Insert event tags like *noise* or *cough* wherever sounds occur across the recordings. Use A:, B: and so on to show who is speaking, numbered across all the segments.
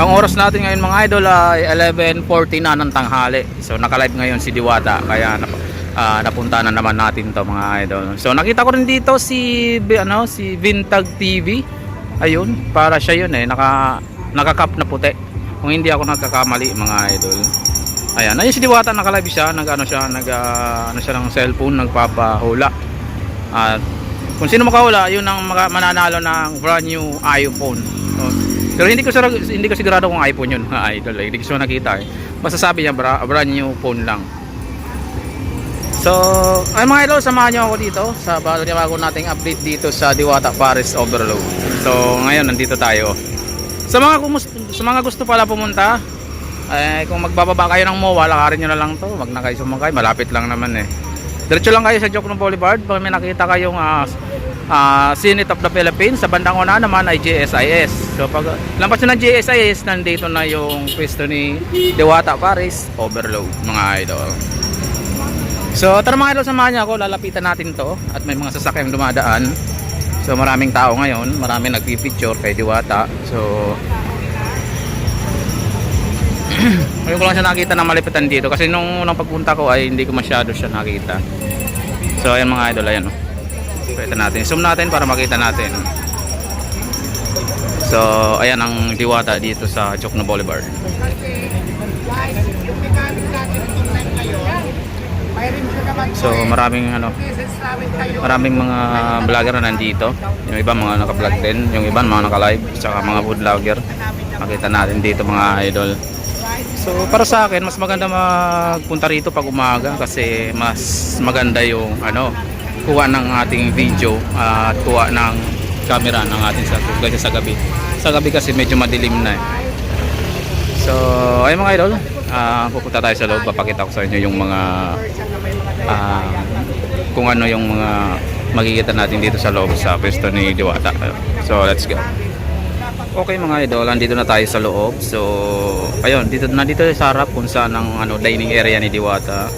A: Ang oras natin ngayon mga idol ay 11.40 na ng tanghali. So naka-live ngayon si Diwata kaya nap ah, napunta na naman natin to mga idol. So nakita ko rin dito si ano si Vintag TV. Ayun, para siya yun eh naka naka-cap na puti. Kung hindi ako nagkakamali mga idol. Ayan, ayun si Diwata naka-live siya, nag-ano siya, nag ah, ano siya ng cellphone, nagpapahula. At kung sino makahula, yun ang mananalo ng brand new iPhone. So, pero hindi ko sigurado, hindi ko sigurado kung iPhone yun, mga idol. eh. Hindi ko siya nakita eh. Basta sabi niya bra, brand new phone lang. So, ay mga idol, samahan niyo ako dito sa bago bago nating update dito sa Diwata Paris Overload. So, ngayon nandito tayo. Sa mga sa mga gusto pala pumunta, eh, kung magbababa kayo ng MOA, lakarin nyo na lang to. Wag na kayo sumakay, malapit lang naman eh. Diretso lang kayo sa Jokno Boulevard. Pag may nakita kayong uh, uh, Senate of the Philippines, sa bandang una naman ay JSIS. So pag lampas nyo ng JSIS, nandito na yung pwesto ni Dewata Paris Overload, mga idol. So tara mga idol, samahan niyo ako. Lalapitan natin to at may mga sasakyang dumadaan. So maraming tao ngayon, maraming nagpipicture kay Diwata. So *clears throat* ngayon ko lang siya nakita na malipitan dito kasi nung unang pagpunta ko ay hindi ko masyado siya nakita. So ayan mga idol, ayan oh. Pwede natin. Zoom natin para makita natin. So ayan ang diwata dito sa Chokno Boulevard. So maraming ano, maraming mga vlogger na nandito. Yung iba mga naka-vlog din, yung iba mga naka-live, saka mga food vlogger. Makita natin dito mga idol. So para sa akin mas maganda magpunta rito pag umaga kasi mas maganda yung ano kuha ng ating video at kuha ng camera ng ating sa kasi sa gabi. Sa gabi kasi medyo madilim na eh. So ay mga idol, ah, pupunta tayo sa loob papakita ko sa inyo yung mga ah, kung ano yung mga makikita natin dito sa loob sa pwesto ni Diwata. So let's go. Okay mga idol, andito na tayo sa loob. So, ayun, dito na dito sa harap kung saan ang ano, dining area ni Diwata.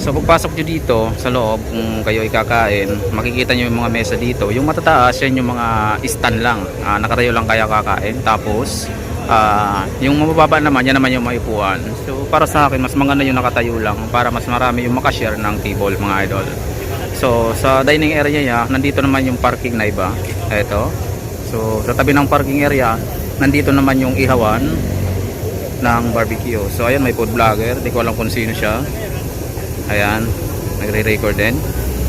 A: So, pagpasok nyo dito sa loob, kung kayo ikakain, makikita nyo yung mga mesa dito. Yung matataas, yan yung mga stand lang. Ah, nakatayo lang kaya kakain. Tapos, ah, yung mababa naman, yan naman yung maipuan. So, para sa akin, mas maganda yung nakatayo lang para mas marami yung makashare ng table mga idol. So, sa dining area niya, nandito naman yung parking na iba. Ito. So, sa tabi ng parking area, nandito naman yung ihawan ng barbecue. So, ayan, may food vlogger. Di ko alam kung sino siya. Ayan, nagre-record din.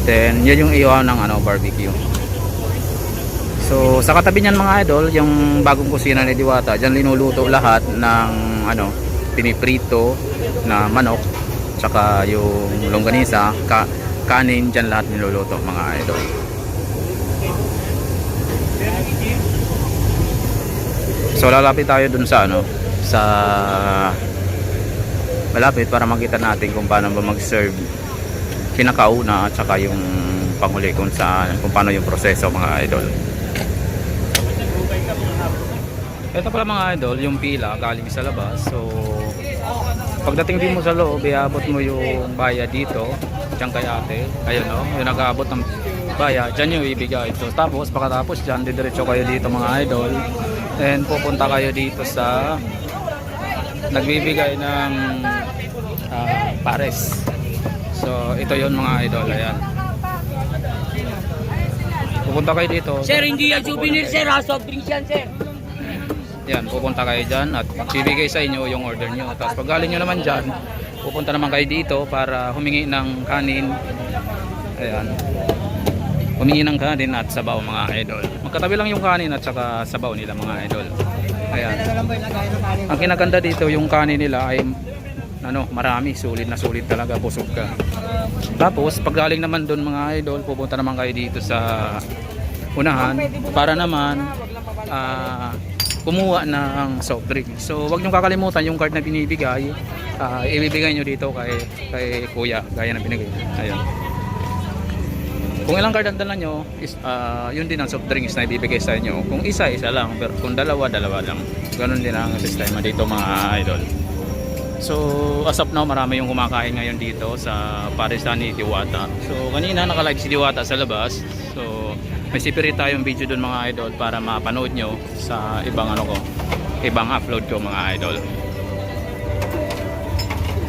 A: Then, yun yung ihawan ng ano, barbecue. So, sa katabi niyan mga idol, yung bagong kusina ni Diwata, diyan linuluto lahat ng ano, piniprito na manok, tsaka yung longganisa, ka kanin, diyan lahat niluluto mga idol. So lalapit tayo dun sa ano sa malapit para makita natin kung paano ba mag-serve pinakauna at saka yung panghuli kung saan kung paano yung proseso mga idol. Ito pala mga idol, yung pila galing sa labas. So pagdating din mo sa loob, iabot mo yung baya dito, diyan kay ate. Ayun no, yung nag-aabot ng baya, diyan yung ibigay. So tapos pagkatapos diyan, didiretso kayo dito mga idol. And pupunta kayo dito sa nagbibigay ng ah, pares. So ito yon mga idol, ayan. Pupunta kayo dito.
B: Sir, hindi yan souvenir, sir. Ha? Soft drinks yan, sir.
A: Yan, pupunta kayo dyan at bibigay sa inyo yung order nyo. Tapos pag galing nyo naman dyan, pupunta naman kayo dito para humingi ng kanin. Ayan. Humingi ng kanin at sabaw mga idol. Magkatabi lang yung kanin at saka sabaw nila mga idol. Ayan. Ang kinaganda dito, yung kanin nila ay ano, marami, sulit na sulit talaga, busog ka. Tapos, pag galing naman doon mga idol, pupunta naman kayo dito sa unahan para naman ah, kumuha ng soft drink. So, wag niyong kakalimutan yung card na binibigay, ah, ibibigay niyo dito kay kay Kuya, gaya ng binigay. Ayun. Kung ilang card ang dala nyo, is, ah, yun din ang soft drinks na ibibigay sa inyo. Kung isa, isa lang. Pero kung dalawa, dalawa lang. Ganon din ang sistema dito mga idol. So, as of now, marami yung kumakain ngayon dito sa Parisan ni Diwata. So, kanina naka-live si Diwata sa labas. So, may separate tayong video doon mga idol para mapanood nyo sa ibang ano ko, ibang upload ko mga idol.